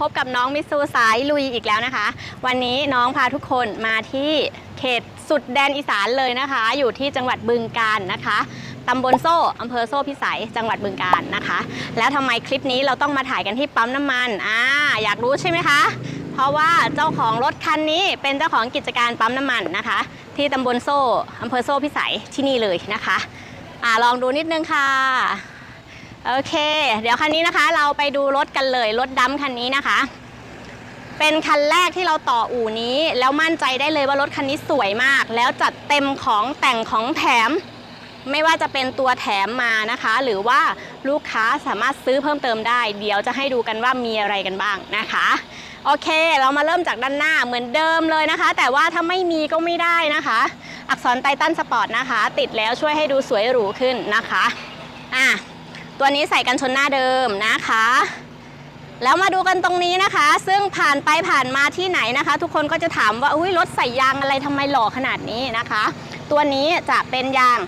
พบกับน้องมิสซูสายลุยอีกแล้วนะคะ วันนี้น้องพาทุกคนมาที่เขตสุดแดนอีสานเลยนะคะ อยู่ที่จังหวัดบึงกาฬนะคะตำบลโซ่อำเภอโซ่พิสัย จังหวัดบึงกาฬนะคะ แล้วทำไมคลิปนี้เราต้องมาถ่ายกันที่ปั๊มน้ำมันอ่าอยากรู้ใช่ไหมคะ เพราะว่าเจ้าของรถคันนี้เป็นเจ้าของกิจการปั๊มน้ำมันนะคะ ที่ตำบลโซ่อำเภอโซ่พิสัยที่นี่เลยนะคะอ่าลองดูนิดนึงค่ะ โอเค เดี๋ยวคันนี้นะคะ เราไปดูรถกันเลย รถดำคันนี้นะคะ เป็นคันแรกที่เราต่ออู่นี้ แล้วมั่นใจได้เลยว่ารถคันนี้สวยมาก แล้วจัดเต็มของแต่งของแถม ไม่ว่าจะเป็นตัวแถมมานะคะ หรือว่าลูกค้าสามารถซื้อเพิ่มเติมได้ เดี๋ยวจะให้ดูกันว่ามีอะไรกันบ้างนะคะ โอเค เรามาเริ่มจากด้านหน้าเหมือนเดิมเลยนะคะ แต่ว่าถ้าไม่มีก็ไม่ได้นะคะ อักษรไททันสปอร์ตนะคะ ติดแล้วช่วยให้ดูสวยหรูขึ้นนะคะ อะ ตัวนี้ใส่กันชนหน้าเดิมนะคะ แล้วมาดูกันตรงนี้นะคะ ซึ่งผ่านไปผ่านมาที่ไหนนะคะ ทุกคนก็จะถามว่าอุ้ยรถใส่ยางอะไรทำไมหล่อขนาดนี้นะคะ ตัวนี้จะเป็นยาง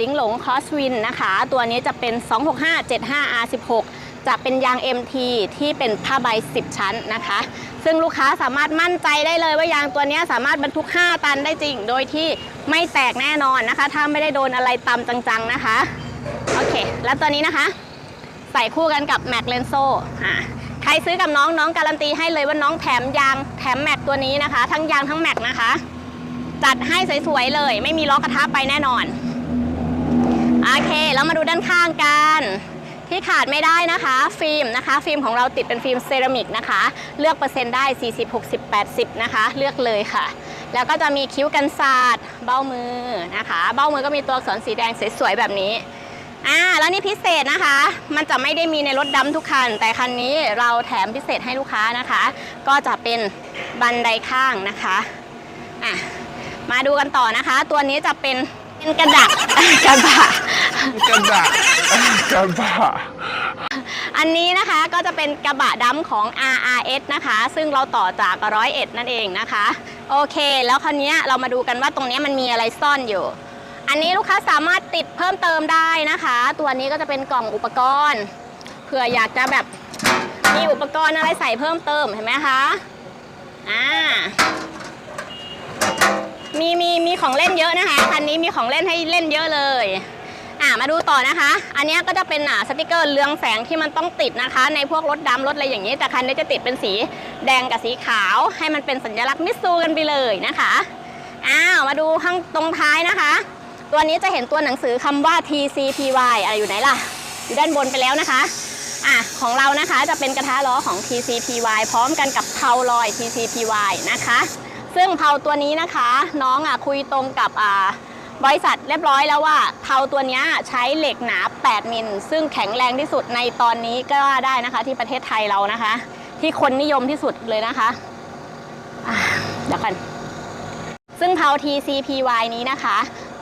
ลิงหลงคอสวินนะคะ ตัวนี้จะเป็น 265-75R16 จะเป็นยาง MT ที่เป็นผ้าใบ 10 ชั้นนะคะ ซึ่งลูกค้าสามารถมั่นใจได้เลยว่ายางตัวนี้สามารถบรรทุก 5 ตันได้จริง โดยที่ไม่แตกแน่นอนนะคะ ถ้าไม่ได้โดนอะไรตำจังๆนะคะ โอ แล้วตัวนี้นะคะ ใส่คู่กันกับแม็กเลนโซอ่าใครซื้อกับน้องน้องการันตีให้เลยว่าน้องแถมยางแถมแม็กตัวนี้นะคะ ทั้งยางทั้งแม็กนะคะ จัดให้สวยๆเลย ไม่มีล้อกระทะไปแน่นอนโอเคแล้วมาดูด้านข้างกันที่ขาดไม่ได้นะคะ ฟิล์มนะคะ ฟิล์มของเราติดเป็นฟิล์มเซรามิกนะคะ เลือกเปอร์เซ็นต์ได้ 40 60 80 นะคะ เลือกเลยค่ะ แล้วก็จะมีคิ้วกันศาสตร์เบ้ามือนะคะ เบ้ามือก็มีตัวอักษรสีแดงสวยๆแบบนี้ อ่าแล้วนี่พิเศษนะคะ มันจะไม่ได้มีในรถดำทุกคัน แต่คันนี้เราแถมพิเศษให้ลูกค้านะคะ ก็จะเป็นบันไดข้างนะคะอะมาดูกันต่อนะคะ ตัวนี้จะเป็นเป็นกระดาษกระบะกระบะกระบะอันนี้นะคะก็จะเป็นกระบะดำของ RRS นะคะ ซึ่งเราต่อจากร้อยเอ็ดนั่นเองนะคะ โอเค แล้วคราวนี้เรามาดูกันว่าตรงนี้มันมีอะไรซ่อนอยู่ อันนี้ลูกค้าสามารถติดเพิ่มเติมได้นะคะ ตัวนี้ก็จะเป็นกล่องอุปกรณ์เผื่ออยากจะแบบมีอุปกรณ์อะไรใส่เพิ่มเติมเห็นไหมคะอ่ามีมีมีของเล่นเยอะนะคะคันนี้มีของเล่นให้เล่นเยอะเลยอ่ามาดูต่อนะคะ อันนี้ก็จะเป็นอ่าสติกเกอร์เรืองแสงที่มันต้องติดนะคะ ในพวกรถดำรถอะไรอย่างนี้แต่คันนี้จะติดเป็นสีแดงกับสีขาว ให้มันเป็นสัญลักษณ์มิตซูกันไปเลยนะคะอ้าวมาดูข้างตรงท้ายนะคะ ตัวนี้จะเห็นตัวหนังสือคำว่า TCPY อะไรอยู่ไหนล่ะ อยู่ด้านบนไปแล้วนะคะอะของเรานะคะจะเป็นกระทะล้อของ TCPY พร้อมกันกับเพาลอย TCPY นะคะ ซึ่งเพาตัวนี้นะคะ น้องอะคุยตรงกับอ่าบริษัทเรียบร้อยแล้วว่าเทาตัวนี้ใช้เหล็กหนา 8 มิล ซึ่งแข็งแรงที่สุดในตอนนี้ก็ว่าได้นะคะที่ประเทศไทยเรานะคะ ที่คนนิยมที่สุดเลยนะคะเดี๋ยวกัน ซึ่งเทา TCPY นี้นะคะ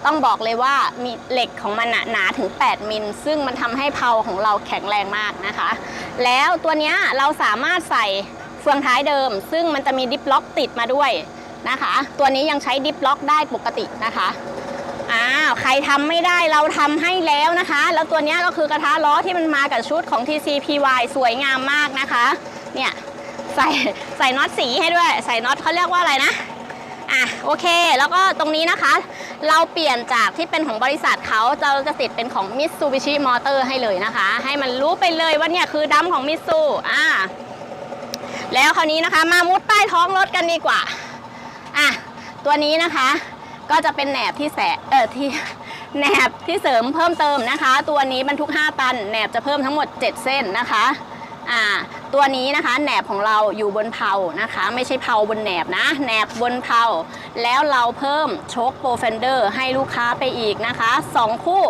ต้องบอกเลยว่ามีเหล็กของมันน่ะหนาถึง 8 มิล ซึ่งมันทำให้เพาของเราแข็งแรงมากนะคะ แล้วตัวนี้เราสามารถใส่เฟืองท้ายเดิม ซึ่งมันจะมีดิฟล็อกติดมาด้วยนะคะ ตัวนี้ยังใช้ดิฟล็อกได้ปกตินะคะอ้าวใครทำไม่ได้เราทำให้แล้วนะคะ แล้วตัวนี้ก็คือกระทะล้อที่มันมากับชุดของ TCPY สวยงามมากนะคะ เนี่ยใส่ใส่น็อตสีให้ด้วย ใส่น็อตเขาเรียกว่าอะไรนะ อะโอเค แล้วก็ตรงนี้นะคะ เราเปลี่ยนจากที่เป็นของบริษัทเขาจะจะติดเป็นของ Mitsubishi Motor ให้เลยนะคะ ให้มันรู้ไปเลยว่าเนี่ยคือดัมของ Mitsu อ่าแล้วคราวนี้นะคะมามุดใต้ท้องรถกันดีกว่าอะตัวนี้นะคะก็จะเป็นแหนบที่แสเออที่แหนบที่เสริมเพิ่มเติมนะคะ ตัวนี้บรรทุก 5 ตันแหนบจะเพิ่มทั้งหมด 7 เส้นนะคะ อ่าตัวนี้นะคะแหนบของเราอยู่บนเพลานะคะ ไม่ใช่เพลาบนแหนบนะแหนบบนเพลาแล้วเราเพิ่มโชคโปรเฟนเดอร์ให้ลูกค้าไปอีกนะคะ 2 คู่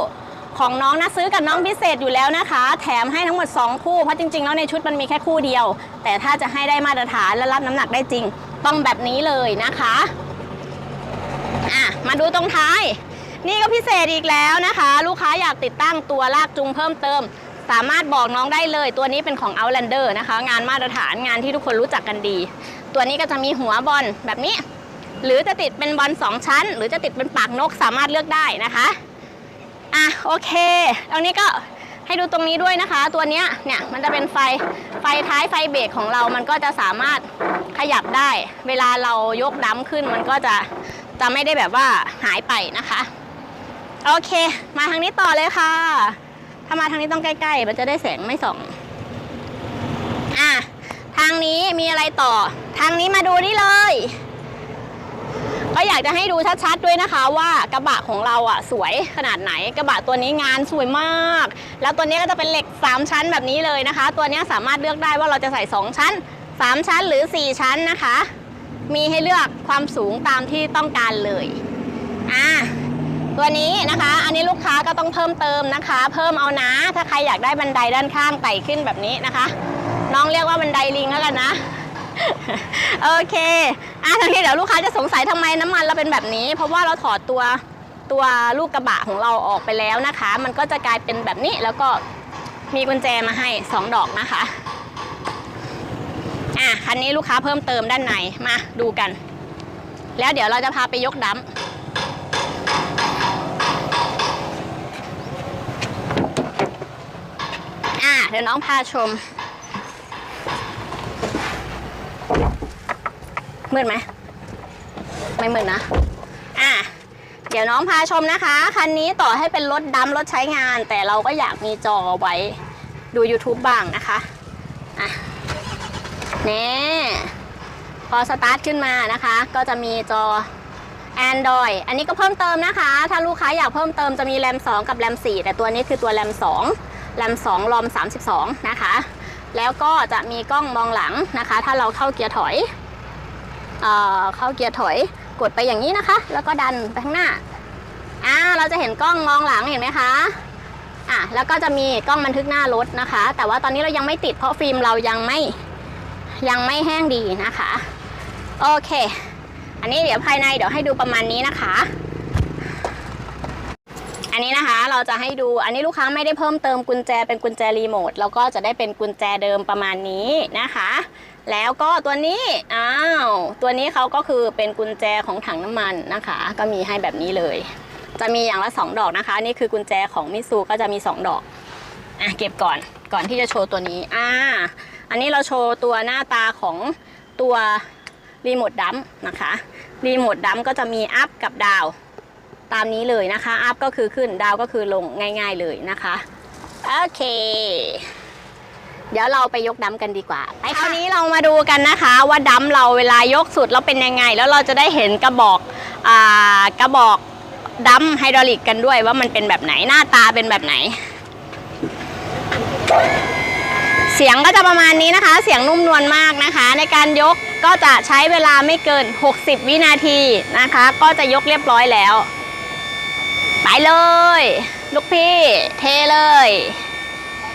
ของน้องนะซื้อกับน้องพิเศษอยู่แล้วนะคะ แถมให้ทั้งหมด 2 คู่ เพราะจริงๆ แล้วในชุดมันมีแค่คู่เดียว แต่ถ้าจะให้ได้มาตรฐานและรับน้ำหนักได้จริง ต้องแบบนี้เลยนะคะอะมาดูตรงท้าย นี่ก็พิเศษอีกแล้วนะคะ ลูกค้าอยากติดตั้งตัวลากจูงเพิ่มเติม สามารถบอกน้องได้เลย ตัวนี้เป็นของ Outlander นะคะ งานมาตรฐานงานที่ทุกคนรู้จักกันดี ตัวนี้ก็จะมีหัวบอลแบบนี้ หรือจะติดเป็นบอลสองชั้น หรือจะติดเป็นปากนกสามารถเลือกได้นะคะอะโอเคตรงนี้ก็ให้ดูตรงนี้ด้วยนะคะ ตัวนี้เนี่ยมันจะเป็นไฟไฟท้ายไฟเบรกของเรา มันก็จะสามารถขยับได้ เวลาเรายกดัมขึ้นมันก็จะจะไม่ได้แบบว่าหายไปนะคะ โอเค มาทางนี้ต่อเลยค่ะ ถ้ามาทางนี้ต้องใกล้ๆ มันจะได้แสงไม่ส่อง อะ ทางนี้มีอะไรต่อ ทางนี้มาดูนี่เลย ก็อยากจะให้ดูชัดๆด้วยนะคะว่ากระบะของเราอะสวยขนาดไหน กระบะตัวนี้งานสวยมาก แล้วตัวนี้ก็จะเป็นเหล็ก 3 ชั้นแบบนี้เลยนะคะ ตัวนี้สามารถเลือกได้ว่าเราจะใส่ 2 ชั้น 3 ชั้นหรือ 4 ชั้นนะคะ มีให้เลือกความสูงตามที่ต้องการเลย อะ ตัวนี้นะคะ อันนี้ลูกค้าก็ต้องเพิ่มเติมนะคะ เพิ่มเอานะ ถ้าใครอยากได้บันไดด้านข้างไต่ขึ้นแบบนี้นะคะ น้องเรียกว่าบันไดลิงแล้วกันนะโอเคอะทางนี้เดี๋ยวลูกค้าจะสงสัยทำไมน้ำมันเราเป็นแบบนี้ เพราะว่าเราถอดตัวตัวลูกกระบะของเราออกไปแล้วนะคะ มันก็จะกลายเป็นแบบนี้แล้วก็มีกุญแจมาให้ 2 ดอกนะคะอะคันนี้ลูกค้าเพิ่มเติมด้านในมาดูกัน แล้วเดี๋ยวเราจะพาไปยกดัมป์ อะ เดี๋ยวน้องพาชมมืดไหมไม่มืดนะอะเดี๋ยวน้องพาชมนะคะ คันนี้ต่อให้เป็นรถดำรถใช้งาน แต่เราก็อยากมีจอไว้ดู YouTube บ้างนะคะอะนี่พอสตาร์ทขึ้นมานะคะ ก็จะมีจอ Android อันนี้ก็เพิ่มเติมนะคะ ถ้าลูกค้าอยากเพิ่มเติมจะมีแรม 2 กับแรม 4 แต่ตัวนี้คือตัวแรม 2 แรม2รอม 32 นะคะ แล้วก็จะมีกล้องมองหลังนะคะ ถ้าเราเข้าเกียร์ถอยเอ่อเข้าเกียร์ถอยกดไปอย่างนี้นะคะ แล้วก็ดันไปข้างหน้าอ่าเราจะเห็นกล้องมองหลังเห็นไหมคะอะแล้วก็จะมีกล้องบันทึกหน้ารถนะคะ แต่ว่าตอนนี้เรายังไม่ติดเพราะฟิล์มเรายังไม่ยังไม่แห้งดีนะคะ โอเค อันนี้เดี๋ยวภายในเดี๋ยวให้ดูประมาณนี้นะคะ อันนี้นะคะเราจะให้ดูอันนี้ลูกค้าไม่ได้เพิ่มเติมกุญแจเป็นกุญแจรีโมทแล้วก็จะได้เป็นกุญแจเดิมประมาณนี้นะคะ แล้วก็ตัวนี้อ้าวตัวนี้เขาก็คือเป็นกุญแจของถังน้ำมันนะคะ ก็มีให้แบบนี้เลย จะมีอย่างละ 2 ดอกนะคะ นี่คือกุญแจของมิซูก็จะมี 2 ดอกอะเก็บก่อนก่อนที่จะโชว์ตัวนี้อ่าอันนี้เราโชว์ตัวหน้าตาของตัวรีโมทดัมนะคะรีโมทดัมก็จะมีอัพกับดาว ตามนี้เลยนะคะ อัพก็คือขึ้น ดาวก็คือลงง่าย ๆเลยนะคะ โอเค เดี๋ยวเราไปยกดัมกันดีกว่าไปคราวนี้เรามาดูกันนะคะ ว่าดัมเราเวลายกสุดแล้วเป็นยังไง แล้วเราจะได้เห็นกระบอกอกระบอกดัมไฮดรอลิกกันด้วยว่ามันเป็นแบบไหนหน้าตาเป็นแบบไหน เสียงก็จะประมาณนี้นะคะ เสียงนุ่มนวลมากนะคะ ในการยกก็จะใช้เวลาไม่เกิน 60 วินาทีนะคะ ก็จะยกเรียบร้อยแล้ว ไปเลย ลูกพี่เทเลย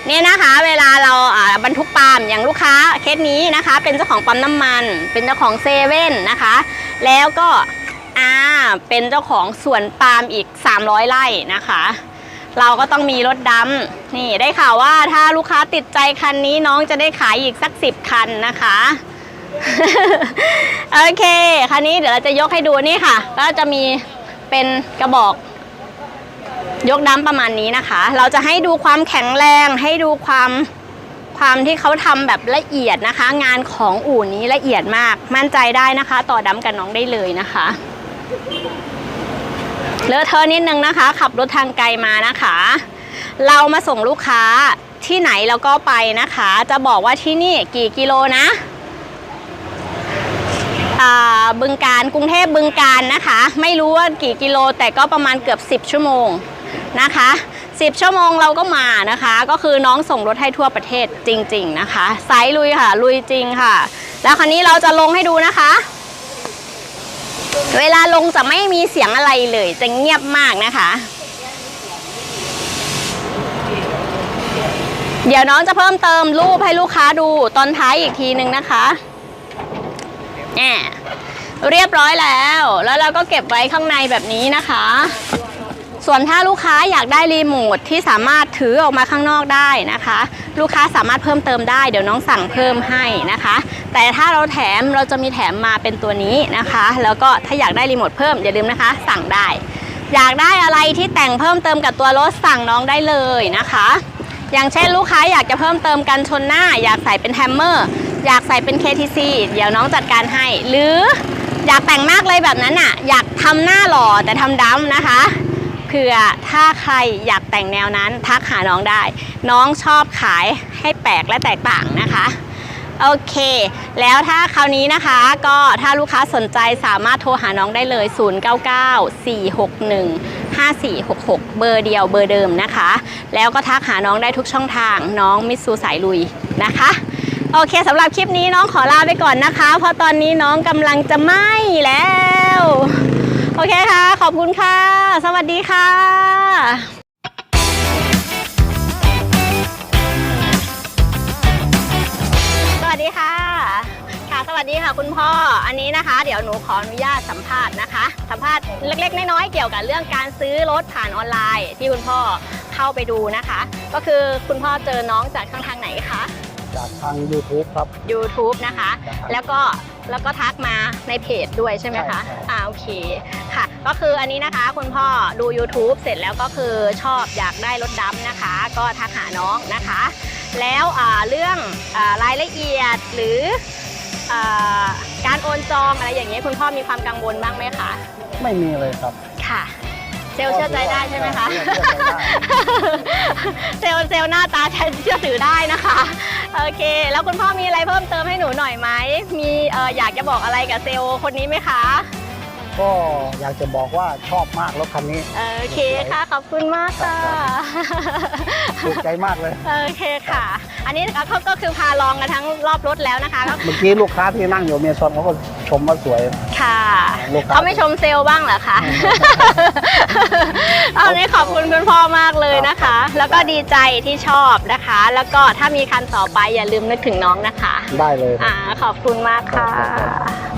เนี่ยนะคะเวลาเราบรรทุกปาล์มอย่างลูกค้าเคสนี้นะคะ เป็นเจ้าของปั๊มน้ำมัน เป็นเจ้าของเซเว่นนะคะ แล้วก็อ่าเป็นเจ้าของสวนปาล์มอีก 300 ไร่นะคะ เราก็ต้องมีรถดำนี่ได้ข่าวว่าถ้าลูกค้าติดใจคันนี้น้องจะได้ขายอีกสักสิบคันนะคะโอเค คันนี้เดี๋ยวเราจะยกให้ดูนี่ค่ะ ก็จะมีเป็นกระบอก ยกน้ำประมาณนี้นะคะ เราจะให้ดูความแข็งแรงให้ดูความความที่เขาทำแบบละเอียดนะคะ งานของอู่นี้ละเอียดมากมั่นใจได้นะคะ ต่อดำกับน้องได้เลยนะคะเลอะเทอะนิดนึงนะคะ ขับรถทางไกลมานะคะ เรามาส่งลูกค้าที่ไหนเราก็ไปนะคะ จะบอกว่าที่นี่กี่กิโลนะบึงการกรุงเทพบึงการนะคะ ไม่รู้ว่ากี่กิโลแต่ก็ประมาณเกือบ 10 ชั่วโมง นะคะ 10 ชั่วโมงเราก็มานะคะ ก็คือน้องส่งรถให้ทั่วประเทศจริง ๆ นะคะไซส์ลุยค่ะ ลุยจริงค่ะ แล้วคราวนี้เราจะลงให้ดูนะคะ เวลาลงจะไม่มีเสียงอะไรเลย จะเงียบมากนะคะ เดี๋ยวน้องจะเพิ่มเติมรูปให้ลูกค้าดูตอนท้ายอีกทีนึงนะคะแหมเรียบร้อยแล้ว แล้วเราก็เก็บไว้ข้างในแบบนี้นะคะ ส่วนถ้าลูกค้าอยากได้รีโมทที่สามารถถือออกมาข้างนอกได้นะคะ ลูกค้าสามารถเพิ่มเติมได้เดี๋ยวน้องสั่งเพิ่มให้นะคะ แต่ถ้าเราแถมเราจะมีแถมมาเป็นตัวนี้นะคะ แล้วก็ถ้าอยากได้รีโมทเพิ่มอย่าลืมนะคะ สั่งได้ อยากได้อะไรที่แต่งเพิ่มเติมกับตัวรถสั่งน้องได้เลยนะคะ อย่างเช่นลูกค้าอยากจะเพิ่มเติมกันชนหน้า อยากใส่เป็นแฮมเมอร์อยากใส่เป็น KTC เดี๋ยวน้องจัดการให้ หรืออยากแต่งมากเลยแบบนั้นอะ อยากทำหน้าหล่อแต่ทำดำนะคะ ผื่อถ้าใครอยากแต่งแนวนั้นทักหาน้องได้ น้องชอบขายให้แปลกและแตกต่างนะคะโอเค แล้วถ้าคราวนี้นะคะ ก็ถ้าลูกค้าสนใจสามารถโทรหาน้องได้เลย 0994615466 เบอร์เดียวเบอร์เดิมนะคะ แล้วก็ทักหาน้องได้ทุกช่องทางน้องมิสซูสายลุยนะคะ โอเคสำหรับคลิปนี้น้องขอลาไปก่อนนะคะ เพราะตอนนี้น้องกำลังจะไหม้แล้ว โอเคค่ะ ขอบคุณค่ะ สวัสดีค่ะสวัสดีค่ะ ค่ะ สวัสดีค่ะคุณพ่อ อันนี้นะคะ เดี๋ยวหนูขออนุญาตสัมภาษณ์นะคะ สัมภาษณ์เล็ก ๆ น้อยๆ เกี่ยวกับเรื่องการซื้อรถผ่านออนไลน์ ที่คุณพ่อเข้าไปดูนะคะ ก็คือคุณพ่อเจอน้องจากช่องทางไหนคะ จากทาง YouTube ครับ YouTube นะคะ ครับแล้วก็แล้วก็ทักมาในเพจด้วยใช่ไหมคะใช่ใช่อ่าโอเคค่ะ ก็คืออันนี้นะคะคุณพ่อดู YouTube เสร็จแล้วก็คือชอบอยากได้รถดำนะคะ ก็ทักหาน้องนะคะ แล้วอ่าเรื่องอารายละเอียดหรืออาการโอนจองอะไรอย่างเงี้ยคุณพ่อมีความกังวลบ้างไหมคะ ไม่มีเลยครับ ค่ะ เซลล์เชื่อใจได้ใช่ไหมคะเชื่อใจได้เซลล์เซลล์หน้าตาเชื่อถือได้นะคะโอเค แล้วคุณพ่อมีอะไรเพิ่มเติมให้หนูหน่อยไหมมีเอออยากจะบอกอะไรกับเซลล์คนนี้ไหมคะ ก็อยากจะบอกว่าชอบมากรถคันนี้โอเคค่ะขอบคุณมากค่ะถูกใจมากเลยโอเคค่ะ อันนี้ก็ก็คือพาลองกันทั้งรอบรถแล้วนะคะก็เมื่อกี้ลูกค้าที่นั่งอยู่เมียซอนเขาก็ชมว่าสวยค่ะลูกค้าเขาไม่ชมเซลล์บ้างเหรอคะ เอานี้ขอบคุณคุณพ่อมากเลยนะคะ แล้วก็ดีใจที่ชอบนะคะ แล้วก็ถ้ามีคันต่อไปอย่าลืมนึกถึงน้องนะคะ ได้เลย อ่า ขอบคุณมากค่ะครับ